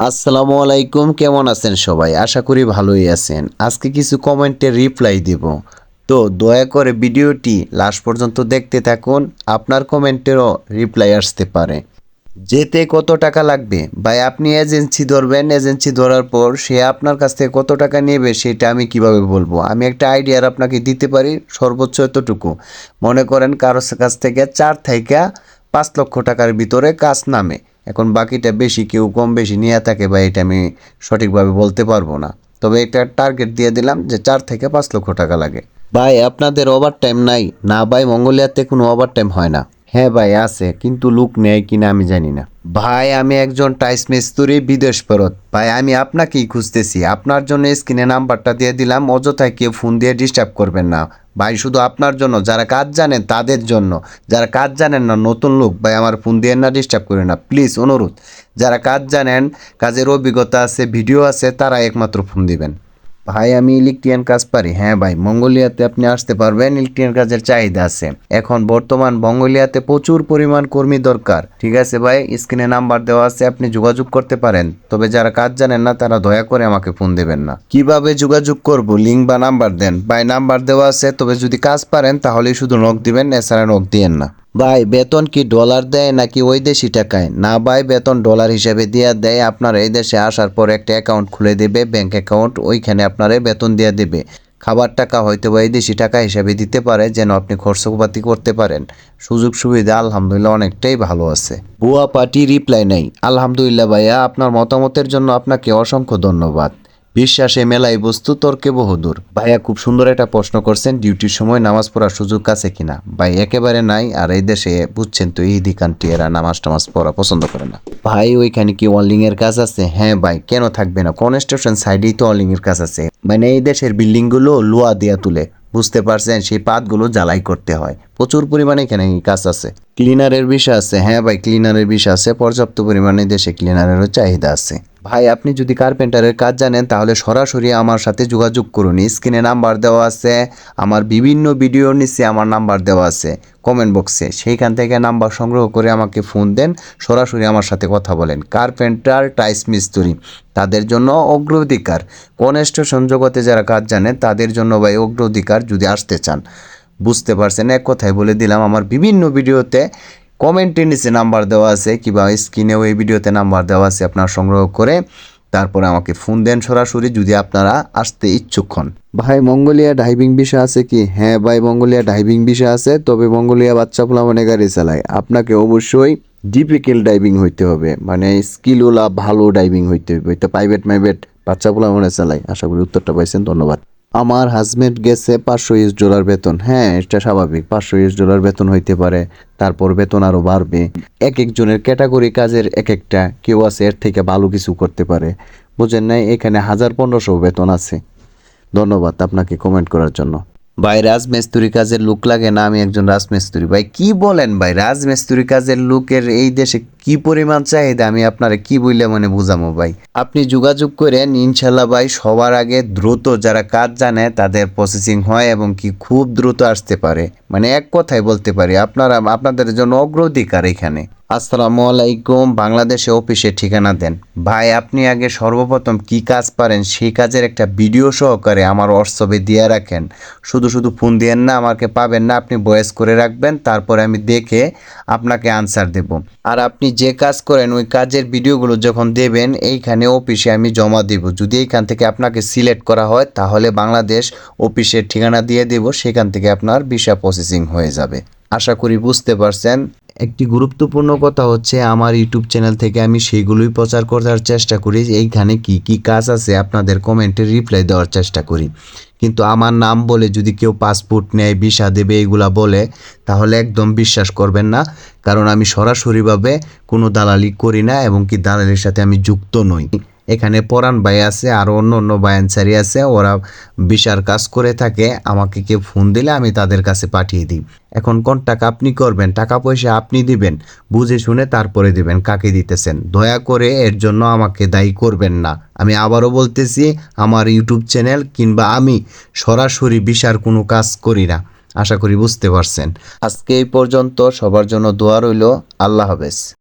আসসালামু আলাইকুম, কেমন আছেন সবাই? আশা করি ভালোই আছেন। আজকে কিছু কমেন্টে রিপ্লাই দিব। তো দয়া করে ভিডিওটি লাস্ট পর্যন্ত দেখতে থাকুন, আপনার কমেন্টেরও রিপ্লাই আসতে পারে। যেতে কত টাকা লাগবে? ভাই, আপনি এজেন্সি ধরবেন, এজেন্সি ধরার পর সে আপনার কাছ থেকে কত টাকা নেবে সেটা আমি কীভাবে বলব? আমি একটা আইডিয়ার আপনাকে দিতে পারি সর্বোচ্চ এতটুকু। মনে করেন কারোর কাছ থেকে চার থেকে পাঁচ লক্ষ টাকার ভিতরে কাজ নামে। এখন বাকিটা বেশি কেউ কম বেশি নিয়ে থাকে বা এটা আমি সঠিকভাবে বলতে পারব না। তবে এটা টার্গেট দিয়ে দিলাম যে চার থেকে পাঁচ লক্ষ টাকা লাগে। ভাই আপনাদের ওভার টাইম নাই। না ভাই মঙ্গলিয়াতে কোনো ওভার টাইম হয় না। হ্যাঁ ভাই আছে কিন্তু লুক নেয় কিনা আমি জানি না। ভাই আমি একজন টাইস মিস্তুরি বিদেশ ফেরত। ভাই আমি আপনাকেই খুঁজতেছি। আপনার জন্য স্ক্রিনে নাম্বারটা দিয়ে দিলাম অযথায় কেউ ফোন দিয়ে ডিস্টার্ব করবেন না। ভাই, শুধু আপনার জন্য, যারা কাজ জানেন তাদের জন্য। যারা কাজ জানেন না, নতুন লোক, ভাই, আমার ফোন দিয়ে না ডিস্টার্ব করে না। প্লিজ অনুরোধ, যারা কাজ জানেন, কাজের অভিজ্ঞতা আছে ভিডিও আছে, তারা একমাত্র ফোন দিবেন। ভাই, আমি ইলেকট্রিয়ান কাজ পারি। হ্যাঁ ভাই, মঙ্গোলিয়াতে আপনি আসতে পারবেন, ইলেকট্রিয়ান কাজের চাহিদা আছে। এখন বর্তমান মঙ্গোলিয়াতে প্রচুর পরিমাণ কর্মী দরকার। ঠিক আছে ভাই, স্ক্রিনে নাম্বার দেওয়া আছে, আপনি যোগাযোগ করতে পারেন। তবে যারা কাজ জানেন না, তারা দয়া করে আমাকে ফোন দেবেন না। কীভাবে যোগাযোগ করব? লিঙ্ক বা নাম্বার দেন। ভাই, নাম্বার দেওয়া আছে, তবে যদি কাজ পারেন তাহলে শুধু নখ দিবেন, এছাড়া নখ দিয়েন না। ভাই, বেতন কি ডলার দেয় নাকি ওই দেশি টাকায়? না ভাই, বেতন ডলার হিসাবে দিয়ে দেয়, আপনার এই দেশে আসার পর একটা অ্যাকাউন্ট খুলে দেবে ব্যাংক অ্যাকাউন্ট ওইখানে আপনারা বেতন দিয়ে দেবে। খাবার টাকা হয়তো বা এই দেশি টাকা হিসাবে দিতে পারে, যেন আপনি খরচপাতি করতে পারেন। সুযোগ সুবিধা, আলহামদুলিল্লাহ, অনেকটাই ভালো আছে। বুয়া পার্টি রিপ্লাই নেই। আলহামদুলিল্লাহ, ভাইয়া, আপনার মতামতের জন্য আপনাকে অসংখ্য ধন্যবাদ। বিশ্বাসে মেলাই বস্তু তর্কে বহুদূর। ভাইয়া খুব সুন্দর একটা প্রশ্ন করছেন, ডিউটির সময় নামাজ পড়ার সুযোগ আছে কিনা? ভাই, একেবারে নাই, আর এই দেশে বুঝছেন তো ইদি কান্ট্রি এরা নামাজ টামাজ পড়া পছন্দ করে না। ভাই, ওইখানে কি অনলিং এর কাজ আছে? হ্যাঁ ভাই, কেন থাকবে না? কনস্ট্রাকশন সাইডেই তো অনলিং এর কাজ আছে। মানে এই দেশের বিল্ডিংগুলো লোয়া দিয়া তুলে। বুঝতে পারছেন, সেই পাতগুলো জ্বালাই করতে হয়। প্রচুর পরিমাণে এখানে কাজ আছে। ক্লিনারের বিষয় আছে। হ্যাঁ ভাই ক্লিনারের বিষয় আছে। পর্যাপ্ত পরিমাণে দেশে ক্লিনারেরও চাহিদা আছে। ভাই, আপনি যদি কার্পেন্টারের কাজ জানেন, তাহলে সরাসরি আমার সাথে যোগাযোগ করুন। স্ক্রিনে নাম্বার দেওয়া আছে। আমার বিভিন্ন ভিডিওর নিচে আমার নাম্বার দেওয়া আছে। কমেন্ট বক্সে। সেইখান থেকে নাম্বার সংগ্রহ করে আমাকে ফোন দেন। সরাসরি আমার সাথে কথা বলেন। কার্পেন্টার টাইস মিস্ত্রি। তাদের জন্য অগ্রাধিকার। কোন স্টেশন জগতে যারা কাজ জানে, তাদের জন্য ভাই অগ্রাধিকার যদি আসতে চান। বুঝতে পারছেন? এক কথায় বলে দিলাম, আমার বিভিন্ন ভিডিওতে কমেন্টের নিচে নাম্বার দেওয়া আছে কিংবা স্ক্রিনেও এই ভিডিওতে নাম্বার দেওয়া আছে, আপনারা সংগ্রহ করে তারপরে আমাকে ফোন দেন সরাসরি যদি আপনারা আসতে ইচ্ছুক হন। ভাই, মঙ্গোলিয়া ডাইভিং বিষয় আছে কি? হ্যাঁ ভাই, মঙ্গোলিয়া ডাইভিং বিষয় আছে, তবে মঙ্গোলিয়া বাচ্চা পোলা মানে গাড়ি চালায় আপনাকে অবশ্যই ডিপিকেল ডাইভিং হইতে হবে মানে স্কিলওয়ালা ভালো ডাইভিং হইতে হবে। তো প্রাইভেট মাইভেট বাচ্চা পোলা মনে চালায় আশা করি উত্তরটা পাইছেন, ধন্যবাদ। আমার হাজবেন্ড গেছে পাঁচশো ইউএস ডলার বেতন। হ্যাঁ এটা স্বাভাবিক, পাঁচশো ইউএস ডলার বেতন হইতে পারে, তারপর বেতন আরও বাড়বে। এক একজনের ক্যাটাগরি কাজের এক একটা, কেউ আছে এর থেকে ভালো কিছু করতে পারে। বুঝেন নাই, এখানে হাজার পনেরোশো বেতন আছে। ধন্যবাদ আপনাকে কমেন্ট করার জন্য। ভাই রাজমিস্ত্রি কাজের লুক লাগে না, আমি একজন রাজমিস্ত্রি। ভাই, কি বলেন ভাই রাজমিস্ত্রি কাজের লুকের এই দেশে কি পরিমাণ চাহিদা? আমি আপনারা কি বললে মানে বুঝামো ভাই? আপনি যোগাযোগ করেন ইনশাল্লাহ ভাই, সবার আগে দ্রুত যারা কাজ জানে, তাদের প্রসেসিং হয় এবং কি খুব দ্রুত আসতে পারে। মানে এক কথায় বলতে পারি, আপনারা, আপনাদের জন্য অগ্রাধিকার এখানে। আসসালামু আলাইকুম, বাংলাদেশে অফিসে ঠিকানা দেন। ভাই, আপনি আগে সর্বপ্রথম কি কাজ পারেন সেই কাজের একটা ভিডিও সহকারে আমার হোয়াটসঅ্যাপে দিয়ে রাখেন। শুধু শুধু ফোন দিয়েন না, আমাকে পাবেন না, আপনি বয়েস করে রাখবেন, তারপরে আমি দেখে আপনাকে আনসার দেব। আর আপনি যে কাজ করেন, ওই কাজের ভিডিওগুলো যখন দেবেন, এইখানে অফিসে আমি জমা দেব। যদি এইখান থেকে আপনাকে সিলেক্ট করা হয়, তাহলে বাংলাদেশ অফিসের ঠিকানা দিয়ে দেব, সেখান থেকে আপনার ভিসা প্রসেসিং হয়ে যাবে। আশা করি বুঝতে পারছেন। একটি গুরুত্বপূর্ণ কথা হচ্ছে আমার ইউটিউব চ্যানেল থেকে আমি সেইগুলোই প্রচার করার চেষ্টা করি। এইখানে কি কি কাজ আছে আপনাদের কমেন্টে রিপ্লাই দেওয়ার চেষ্টা করি। কিন্তু আমার নাম বলে যদি কেউ পাসপোর্ট নেয় ভিসা দেবে, এগুলা বলে, তাহলে একদম বিশ্বাস করবেন না। কারণ আমি সরাসরিভাবে কোনো দালালি করি না এবং কি দালালির সাথে আমি যুক্ত নই। এখানে পরাণ ভাই আছে, আর অন্য অন্য বায়ানসারি আছে, ওরা বিশার কাজ করে থাকে। আমাকে কেউ ফোন দিলে আমি তাদের কাছে পাঠিয়ে দিই। এখন কোন টাকা আপনি করবেন? টাকা পয়সা আপনি দিবেন, বুঝে শুনে তারপরে দিবেন, কাকে দিতেছেন? দয়া করে এর জন্য আমাকে দায়ী করবেন না। আমি আবারও বলতেছি, আমার ইউটিউব চ্যানেল কিংবা আমি সরাসরি বিশার কোনো কাজ করি না। আশা করি বুঝতে পারছেন। আজকে এই পর্যন্ত সবার জন্য দোয়া রইল। আল্লাহ হাফেজ।